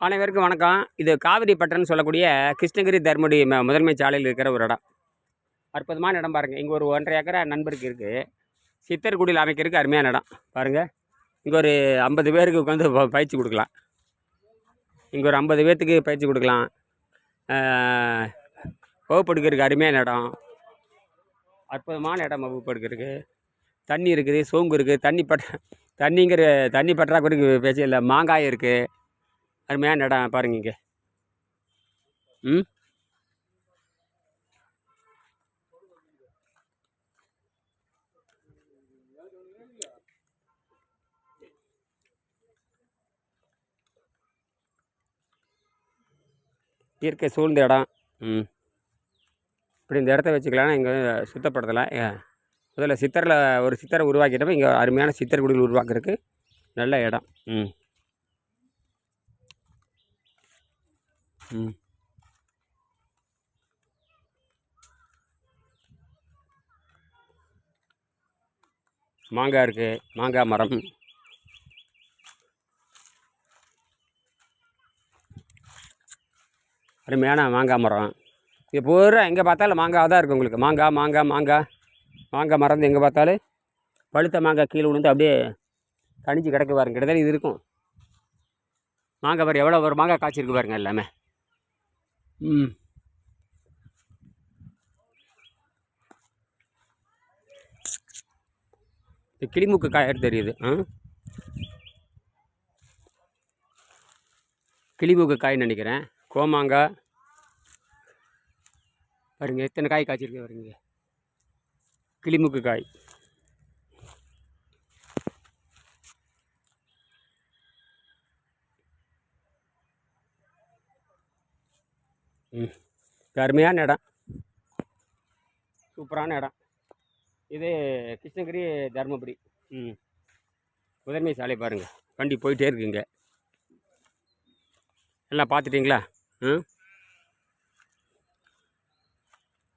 அனைவருக்கும் வணக்கம். இது காவிரி பட்டணம்னு சொல்லக்கூடிய கிருஷ்ணகிரி தர்மடி ம- முதன்மை சாலையில் இருக்கிற ஒரு இடம். அற்புதமான இடம் பாருங்கள் இங்கே ஒரு ஒன்றரை ஏக்கரா நண்பருக்கு இருக்குது சித்தர்குடியில் அமைக்கிறதுக்கு அருமையான இடம். பாருங்கள் இங்கே ஒரு ஐம்பது பேருக்கு உட்காந்து பயிற்சி கொடுக்கலாம். இங்கே ஒரு ஐம்பது பேர்த்துக்கு பயிற்சி கொடுக்கலாம். வகுப்பு எடுக்கிறதுக்கு அருமையான இடம். அற்புதமான இடம் வகுப்பு எடுக்கிறதுக்கு தண்ணி இருக்குது சோம்பு இருக்குது. தண்ணி பட்ட தண்ணிங்கிற தண்ணி பற்றாக்குறைக்கு பேச்சு இல்லை. மாங்காய் இருக்குது அருமையான இடம் பாருங்க இங்கே. ம்? இயற்கை சூழ்ந்த இடம் ம். இப்படி இந்த இடத்த வச்சுக்கலான்னா இங்கே சுத்தப்படுத்தலாம் முதல்ல சித்தரில் ஒரு சித்தரை உருவாக்கிட்டோம் இங்கே அருமையான சித்தர் குடிகள் உருவாக்குறதுக்கு நல்ல இடம். ம். ம். மாங்காய் இருக்குது மாங்காய் மரம். அருமையான மாங்காய் மரம். இங்கே பூரா எங்கே பார்த்தாலும் மாங்காய் தான் இருக்குது உங்களுக்கு. மாங்காய் மாங்காய் மாங்காய். மாங்காய் மரம் எங்கே பார்த்தாலும் பழுத்த மாங்காய் கீழே விழுந்து அப்படியே கணிச்சு கிடக்கு பாருங்க. கிட்டத்தட்ட இது இருக்கும். மாங்காய் பாரு எவ்வளோ ஒரு மாங்காய் காய்ச்சிருக்கு பாருங்கள் எல்லாமே. ம். இந்த கிளிமுக்கு காய் தெரியுது? ஆ? கிளிமுக்கு காய்ன்னு நினைக்கிறேன். கோமாங்காய். பாருங்க எத்தனை காய் காய்ச்சிருக்கு பாருங்க. கிளிமுக்கு காய். ம். அருமையான இடம். சூப்பரான இடம். இது கிருஷ்ணகிரி தருமபுரி. ம். முதன்மை சாலை பாருங்கள் வண்டி போயிட்டே இருக்குங்க எல்லாம் பார்த்துட்டிங்களா? ம்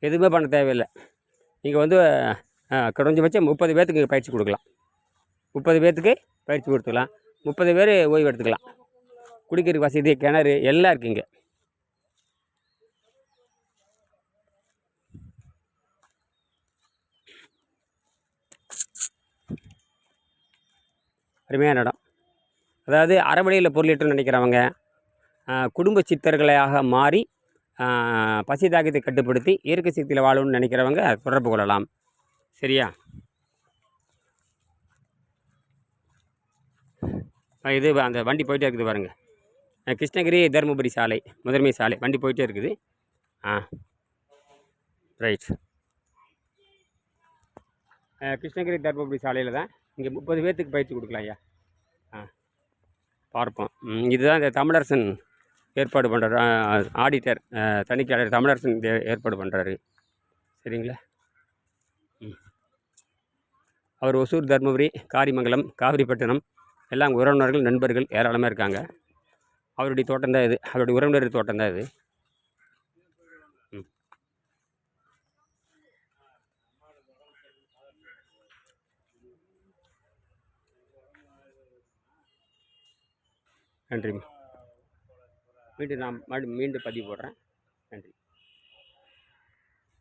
எதுவுமே பண்ண தேவையில்லை. நீங்கள் வந்து குறைஞ்சபட்சம் முப்பது பேர்த்துக்கு பயிற்சி கொடுக்கலாம். முப்பது பேர்த்துக்கு பயிற்சி கொடுத்துக்கலாம். முப்பது பேர் ஓய்வு எடுத்துக்கலாம். குடிக்கிறதுக்கு வசதி கிணறு எல்லாம் இருக்குங்க அருமையான இடம் அதாவது அறவழியில் பொருளீட்டுன்னு நினைக்கிறவங்க குடும்ப சித்தர்களாக மாறி பசி தாகத்தை கட்டுப்படுத்தி இயற்கை சக்தியில் வாழணும்னு நினைக்கிறவங்க தொடர்பு கொள்ளலாம். சரியா? இது அந்த வண்டி போயிட்டே இருக்குது பாருங்கள் கிருஷ்ணகிரி தருமபுரி சாலை முதன்மை சாலை வண்டி போயிட்டே இருக்குது. ஆ. ரைட். கிருஷ்ணகிரி தருமபுரி சாலையில் தான் இங்கே முப்பது பேர்த்துக்கு பயிற்சி கொடுக்கலாம் ஐயா. ஆ பார்ப்போம். இதுதான் இந்த தமிழரசன் ஏற்பாடு பண்ணுறாரு ஆடிட்டர் தணிக்கையாளர் தமிழரசன் இது ஏற்பாடு பண்ணுறாரு சரிங்களா? ம். அவர் ஒசூர் தருமபுரி காரிமங்கலம் காவிரிப்பட்டினம் எல்லாம் உறவினர்கள் நண்பர்கள் ஏராளமாக இருக்காங்க. அவருடைய தோட்டம் தான் இது. அவருடைய உறவினர் தோட்டம் தான் இது. நன்றி மீண்டும் நான் மறுபடியும் மீண்டும் பதிவு போடுறேன். நன்றி.